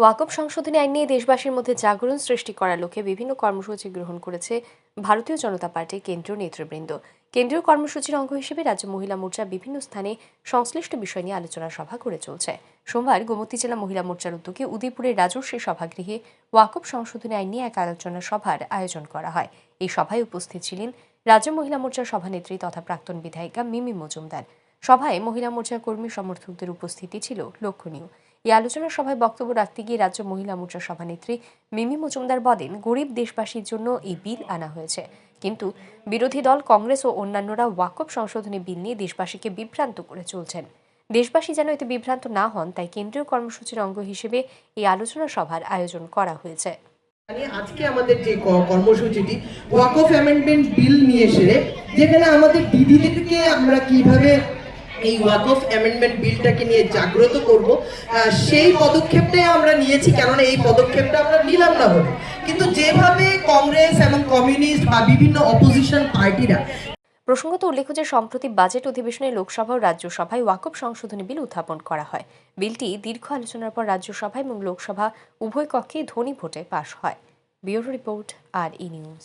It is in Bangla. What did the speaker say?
ওয়াকফ সংশোধনী আইন নিয়ে দেশবাসীর মধ্যে জাগরণ সৃষ্টি করার লক্ষ্যে বিভিন্ন কর্মসূচি গ্রহণ করেছে ভারতীয় জনতা পার্টির কেন্দ্রীয় নেতৃবৃন্দ। কেন্দ্রীয় কর্মসূচির অঙ্গ হিসেবে রাজ্য মহিলা মোর্চা বিভিন্ন স্থানে সংশ্লিষ্ট বিষয় নিয়ে আলোচনা সভা করে চলছে। সোমবার গোমতী জেলা মহিলা মোর্চার উদ্যোগে উদয়পুরের রাজর্ষী সভাগৃহে ওয়াকফ সংশোধনী আইন নিয়ে এক আলোচনা সভার আয়োজন করা হয়। এই সভায় উপস্থিত ছিলেন রাজ্য মহিলা মোর্চার সভানেত্রী তথা প্রাক্তন বিধায়িকা মিমি মজুমদার। সভায় মহিলা মোর্চার কর্মী সমর্থকদের উপস্থিতি ছিল লক্ষণীয়। এই আলোচনা সভায় বক্তব্য রাখতে গিয়ে রাজ্য মহিলা মোর্চা সভানেত্রী মিমি মজুমদার বলেন, গরিব দেশবাসীর জন্য এই বিল আনা হয়েছে। কিন্তু বিরোধী দল, কংগ্রেস ও অন্যান্যরা ওয়াকফ সংশোধনী বিল নিয়ে দেশবাসীকে বিভ্রান্ত করে চলছেন। দেশবাসী যেন এতে বিভ্রান্ত না হন, তাই কেন্দ্রীয় কর্মসূচির অঙ্গ হিসেবে এই আলোচনা সভার আয়োজন করা হয়েছে। মানে আজকে আমাদের যে কর্মসূচিটি ওয়াক অফ অ্যামেন্ডমেন্ট বিল নিয়ে এসে যেখানে আমাদের দিদিদেরকে আমরা কীভাবে এই ওয়াক অফ অ্যামেন্ডমেন্ট বিলটাকে নিয়ে জাগ্রত করব। সেই পদক্ষেপটাই আমরা নিয়েছি, কেননা এই পদক্ষেপটা আমরা নিলাম না বলে। কিন্তু যেভাবে কংগ্রেস এবং কমিউনিস্ট বা বিভিন্ন অপোজিশন পার্টিরা প্রসঙ্গত উল্লেখ্য যে, সম্প্রতি বাজেট অধিবেশনে লোকসভা ও রাজ্যসভায় ওয়াকফ সংশোধনী বিল উত্থাপন করা হয়। বিলটি দীর্ঘ আলোচনার পর রাজ্যসভা এবং লোকসভা উভয় কক্ষে ধ্বনি ভোটে পাশ হয়। Bureau report, R E News.